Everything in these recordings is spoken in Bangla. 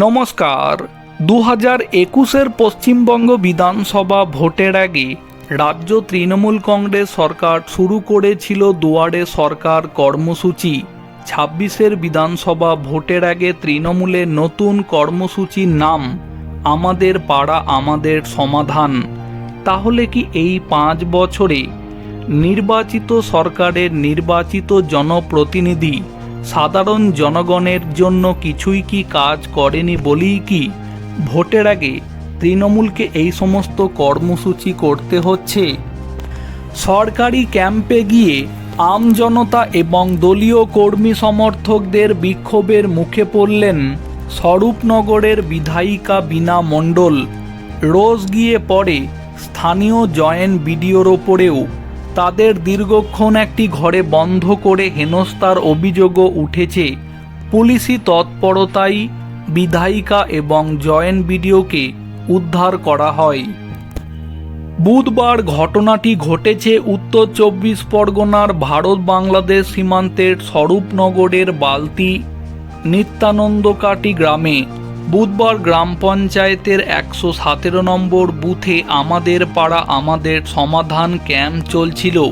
নমস্কার। দু হাজার একুশের পশ্চিমবঙ্গ বিধানসভা ভোটের আগে রাজ্য তৃণমূল কংগ্রেস সরকার শুরু করেছিল দুয়ারে সরকার কর্মসূচি। ছাব্বিশের বিধানসভা ভোটের আগে তৃণমূলের নতুন কর্মসূচির নাম, আমাদের পাড়া, আমাদের সমাধান তাহলে কি এই পাঁচ বছরে নির্বাচিত সরকারের নির্বাচিত জনপ্রতিনিধি সাধারণ জনগণের জন্য কিছুই কি কাজ করেনি বলেই কি? ভোটের আগে তৃণমূলকে এই সমস্ত কর্মসূচি করতে হচ্ছে। সরকারি ক্যাম্পে গিয়ে আমজনতা এবং দলীয় কর্মী সমর্থকদের বিক্ষোভের মুখে পড়লেন স্বরূপনগরের বিধায়িকা বিনা মণ্ডল। রোজ গিয়ে পড়ে স্থানীয় জয়েন্ট বিডিওর ওপরেও। তাদের দীর্ঘক্ষণ একটি ঘরে বন্ধ করে হেনস্থার অভিযোগও উঠেছে। পুলিশি তৎপরতাই বিধায়িকা এবং জয়েন্ট বিডিওকে উদ্ধার করা হয়। বুধবার ঘটনাটি ঘটেছে উত্তর চব্বিশ পরগনার ভারত বাংলাদেশ সীমান্তের স্বরূপনগরের বালতি নিত্যানন্দকাটি গ্রামে। বুধবার গ্রাম পঞ্চায়েতের একশো সতেরো নম্বর বুথে আমাদের পাড়া আমাদের সমাধান ক্যাম্প চলছিল।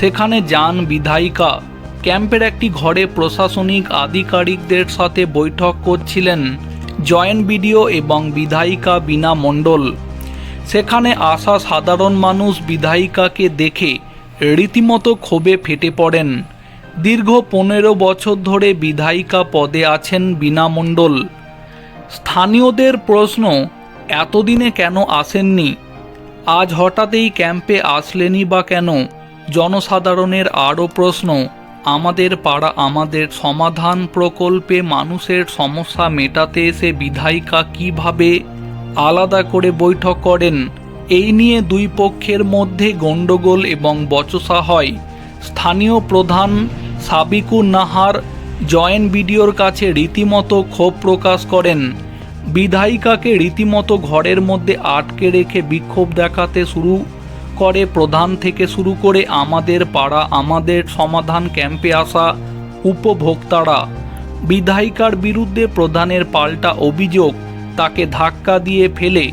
সেখানে যান বিধায়িকা। ক্যাম্পের একটি ঘরে প্রশাসনিক আধিকারিকদের সাথে বৈঠক করছিলেন জয়েন্ট বিডিও এবং বিধায়িকা বিনা মণ্ডল। সেখানে আসা সাধারণ মানুষ বিধায়িকাকে দেখে রীতিমতো ক্ষোভে ফেটে পড়েন। দীর্ঘ পনেরো বছর ধরে বিধায়িকা পদে আছেন বিনা মণ্ডল। স্থানীয়দের প্রশ্ন, এতদিনে কেন আসেননি? আজ হঠাৎই ক্যাম্পে আসলেনি বা কেন? জনসাধারণের আরও প্রশ্ন, আমাদের পাড়া আমাদের সমাধান প্রকল্পে মানুষের সমস্যা মেটাতে এসে বিধায়িকা কীভাবে আলাদা করে বৈঠক করেন? এই নিয়ে দুই পক্ষের মধ্যে গণ্ডগোল এবং বচসা হয়। স্থানীয় প্রধান সাবিকুর নাহার জয়েন্ট বিডিওর কাছে রীতিমতো ক্ষোভ প্রকাশ করেন। বিধায়িকাকে রীতিমতো ঘরের মধ্যে আটকে রেখে বিক্ষোভ দেখাতে শুরু করে প্রধান থেকে শুরু করে আমাদের পাড়া, আমাদের সমাধান ক্যাম্পে আসা উপভোক্তারা। বিধায়িকার বিরুদ্ধে প্রধানের পাল্টা অভিযোগ, তাকে ধাক্কা দিয়ে ফেলে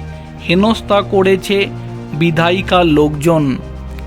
হেনস্থা করেছে বিধায়িকার লোকজন।